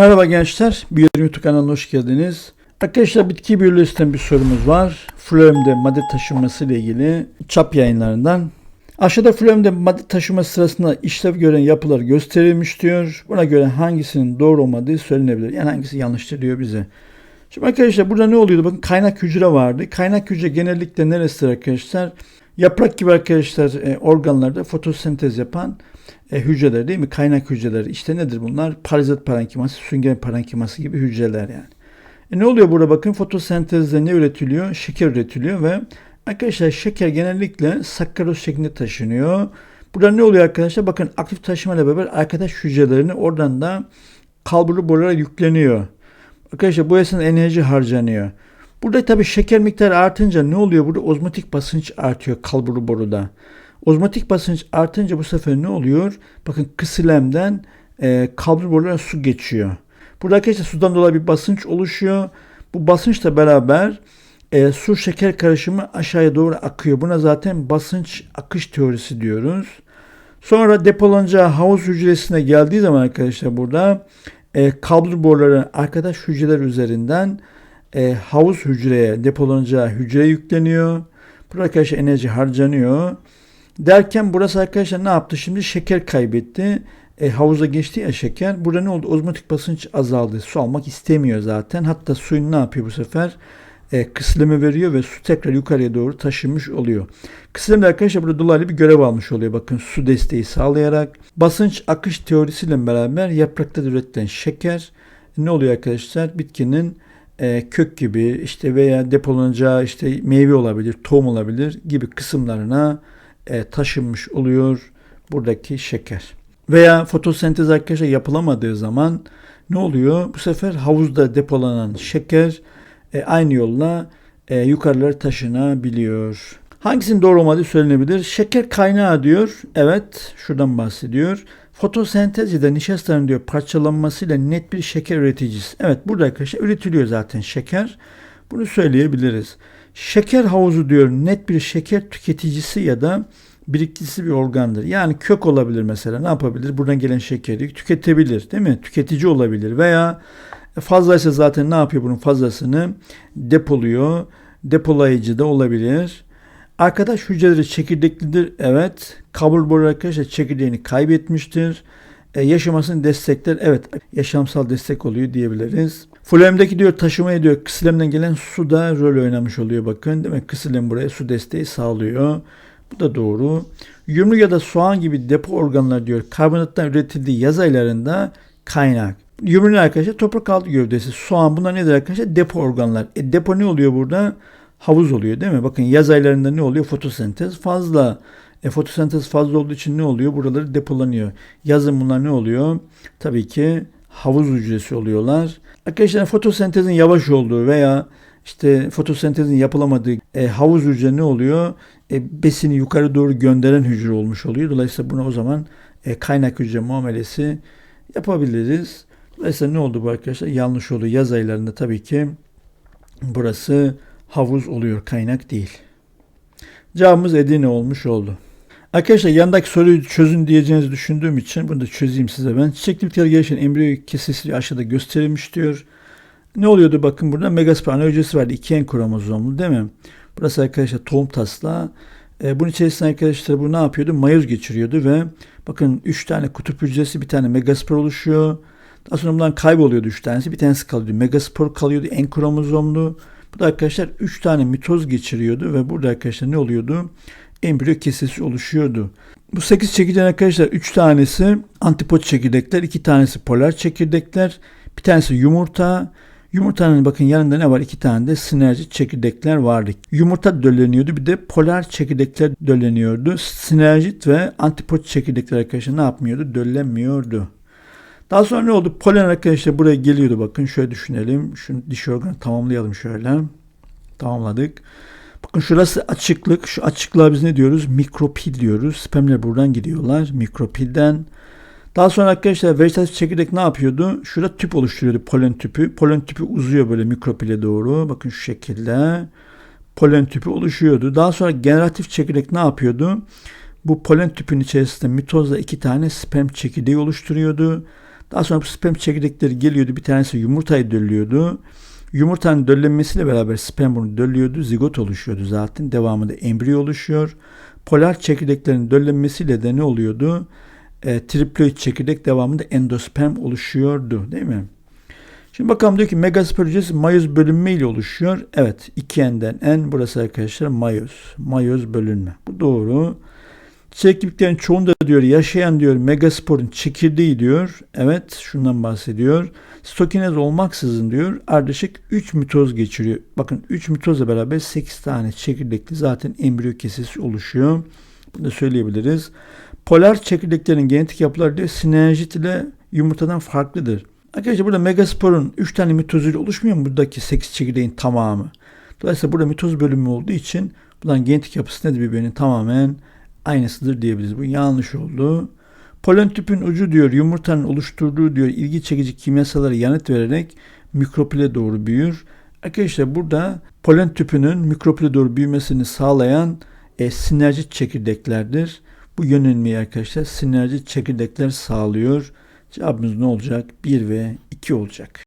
Merhaba gençler, Biyolim YouTube kanalına hoş geldiniz. Arkadaşlar bitki biyolojisinden bir sorumuz var. Floemde madde taşınması ile ilgili çap yayınlarından. Aşağıda floemde madde taşıması sırasında işlev gören yapılar gösterilmiş diyor. Buna göre hangisinin doğru olmadığı söylenebilir. Yani hangisi yanlıştır diyor bize. Şimdi arkadaşlar burada ne oluyordu? Bakın kaynak hücre vardı. Kaynak hücre genellikle neresidir arkadaşlar? Yaprak gibi arkadaşlar e, organlarda fotosentez yapan e, hücreler değil mi? Kaynak hücreler. İşte nedir bunlar? Parazit parenkiması, sünger parenkiması gibi hücreler yani. E ne oluyor burada bakın fotosentezde ne üretiliyor? Şeker üretiliyor ve arkadaşlar şeker genellikle sakkaroz şeklinde taşınıyor. Burada ne oluyor arkadaşlar? Bakın aktif taşımayla beraber arkadaş hücrelerini oradan da kalburu borulara yükleniyor. Arkadaşlar bu esnada enerji harcanıyor. Burada tabii şeker miktarı artınca ne oluyor? Burada ozmotik basınç artıyor kalburu boruda. Ozmotik basınç artınca bu sefer ne oluyor? Bakın kısilemden e, kalbur borulara su geçiyor. Burada arkadaşlar sudan dolayı bir basınç oluşuyor. Bu basınçla beraber e, su şeker karışımı aşağıya doğru akıyor. Buna zaten basınç akış teorisi diyoruz. Sonra depolanacağı havuz hücresine geldiği zaman arkadaşlar burada e, kalbur boruları arkadaş hücreler üzerinden e, havuz hücreye depolanacağı hücreye yükleniyor. Burada arkadaşlar enerji harcanıyor. Derken burası arkadaşlar ne yaptı? Şimdi şeker kaybetti. E, havuza geçti ya şeker. Burada ne oldu? Ozmotik basınç azaldı. Su almak istemiyor zaten. Hatta suyun ne yapıyor bu sefer? E, kısılımı veriyor ve su tekrar yukarıya doğru taşınmış oluyor. Kısılım arkadaşlar burada dolaylı bir görev almış oluyor. Bakın su desteği sağlayarak. Basınç akış teorisiyle beraber yaprakta üretilen şeker ne oluyor arkadaşlar? Bitkinin e, kök gibi işte veya depolanacağı işte meyve olabilir, tohum olabilir gibi kısımlarına e, taşınmış oluyor buradaki şeker. Veya fotosentez arkadaşlar yapılamadığı zaman ne oluyor? Bu sefer havuzda depolanan şeker e, aynı yolla e, yukarılara taşınabiliyor. Hangisinin doğru olmadığı söylenebilir. Şeker kaynağı diyor. Evet şuradan bahsediyor. Fotosentez ya da nişastanın diyor parçalanmasıyla net bir şeker üreticisi. Evet burada arkadaşlar üretiliyor zaten şeker. Bunu söyleyebiliriz. Şeker havuzu diyor net bir şeker tüketicisi ya da birikticisi bir organdır. Yani kök olabilir mesela ne yapabilir? Buradan gelen şekeri tüketebilir değil mi? Tüketici olabilir veya fazlaysa zaten ne yapıyor bunun fazlasını? Depoluyor. Depolayıcı da olabilir. Arkadaş hücreleri çekirdeklidir. Evet. Kabul boru arkadaşlar çekirdeğini kaybetmiştir. E, yaşamasını destekler. Evet yaşamsal destek oluyor diyebiliriz. Flemdeki diyor taşıma ediyor. Kısilemden gelen su da rol oynamış oluyor bakın. Mi? Kısilem buraya su desteği sağlıyor. Bu da doğru. Yumru ya da soğan gibi depo organlar diyor karbonattan üretildiği yaz aylarında kaynak. Yumru arkadaşlar toprak altı gövdesi. Soğan bunlar nedir arkadaşlar? Depo organlar. E, depo ne oluyor burada? Havuz oluyor değil mi? Bakın yaz aylarında ne oluyor? Fotosentez fazla. E, fotosentez fazla olduğu için ne oluyor? Buraları depolanıyor. Yazın bunlar ne oluyor? Tabii ki havuz hücresi oluyorlar. Arkadaşlar fotosentezin yavaş olduğu veya işte fotosentezin yapılamadığı e, havuz hücre ne oluyor? E, besini yukarı doğru gönderen hücre olmuş oluyor. Dolayısıyla buna o zaman e, kaynak hücre muamelesi yapabiliriz. Dolayısıyla ne oldu bu arkadaşlar? Yanlış oldu. Yaz aylarında tabii ki burası havuz oluyor. Kaynak değil. Cevabımız Edirne olmuş oldu. Arkadaşlar yandaki soruyu çözün diyeceğinizi düşündüğüm için bunu da çözeyim size ben. Çiçekli bitkiler gelişen embriyo kesesi aşağıda gösterilmiş diyor. Ne oluyordu bakın burada megaspor ana hücresi vardı. iki en kromozomlu değil mi? Burası arkadaşlar tohum taslağı. E, bunun içerisinde arkadaşlar bu ne yapıyordu? Mayoz geçiriyordu ve bakın 3 tane kutup hücresi bir tane megaspor oluşuyor. Daha sonra bundan kayboluyordu 3 tanesi. Bir tanesi kalıyordu. Megaspor kalıyordu en kromozomlu. Bu da arkadaşlar 3 tane mitoz geçiriyordu ve burada arkadaşlar ne oluyordu? Embriyo kesesi oluşuyordu. Bu 8 çekirdeğin arkadaşlar 3 tanesi antipod çekirdekler, 2 tanesi polar çekirdekler, bir tanesi yumurta. Yumurtanın bakın yanında ne var? 2 tane de sinerjit çekirdekler vardı. Yumurta dölleniyordu. Bir de polar çekirdekler dölleniyordu. Sinerjit ve antipod çekirdekler arkadaşlar ne yapmıyordu? Döllenmiyordu. Daha sonra ne oldu? Polen arkadaşlar buraya geliyordu bakın. Şöyle düşünelim. Şu diş organı tamamlayalım şöyle. Tamamladık. Bakın şurası açıklık. Şu açıklığa biz ne diyoruz? Mikropil diyoruz. Spermler buradan gidiyorlar. Mikropilden. Daha sonra arkadaşlar vejetatif çekirdek ne yapıyordu? Şurada tüp oluşturuyordu polen tüpü. Polen tüpü uzuyor böyle mikropile doğru. Bakın şu şekilde. Polen tüpü oluşuyordu. Daha sonra generatif çekirdek ne yapıyordu? Bu polen tüpün içerisinde mitozla iki tane sperm çekirdeği oluşturuyordu. Daha sonra bu sperm çekirdekleri geliyordu. Bir tanesi yumurtayı döllüyordu. Yumurtanın döllenmesiyle beraber sperm bunu döllüyordu. Zigot oluşuyordu zaten. Devamında embriyo oluşuyor. Polar çekirdeklerin döllenmesiyle de ne oluyordu? E, triploid çekirdek devamında endosperm oluşuyordu. Değil mi? Şimdi bakalım diyor ki megasper mayoz bölünme ile oluşuyor. Evet. iki enden en burası arkadaşlar mayoz. Mayoz bölünme. Bu doğru. Çekirdeklerin çoğunda diyor yaşayan diyor megasporun çekirdeği diyor. Evet şundan bahsediyor. Stokinez olmaksızın diyor ardışık 3 mitoz geçiriyor. Bakın 3 mitozla beraber 8 tane çekirdekli zaten embriyo kesesi oluşuyor. Bunu da söyleyebiliriz. Polar çekirdeklerin genetik yapıları diyor sinerjit ile yumurtadan farklıdır. Arkadaşlar burada megasporun 3 tane mitozuyla oluşmuyor mu buradaki 8 çekirdeğin tamamı? Dolayısıyla burada mitoz bölümü olduğu için bunların genetik yapısı nedir birbirinin tamamen aynısıdır diyebiliriz. Bu yanlış oldu. Polen tüpün ucu diyor yumurtanın oluşturduğu diyor ilgi çekici kimyasallara yanıt vererek mikropile doğru büyür. Arkadaşlar burada polen tüpünün mikropile doğru büyümesini sağlayan e, sinerjit çekirdeklerdir. Bu yönelmeyi arkadaşlar sinerjit çekirdekler sağlıyor. Cevabımız ne olacak? 1 ve 2 olacak.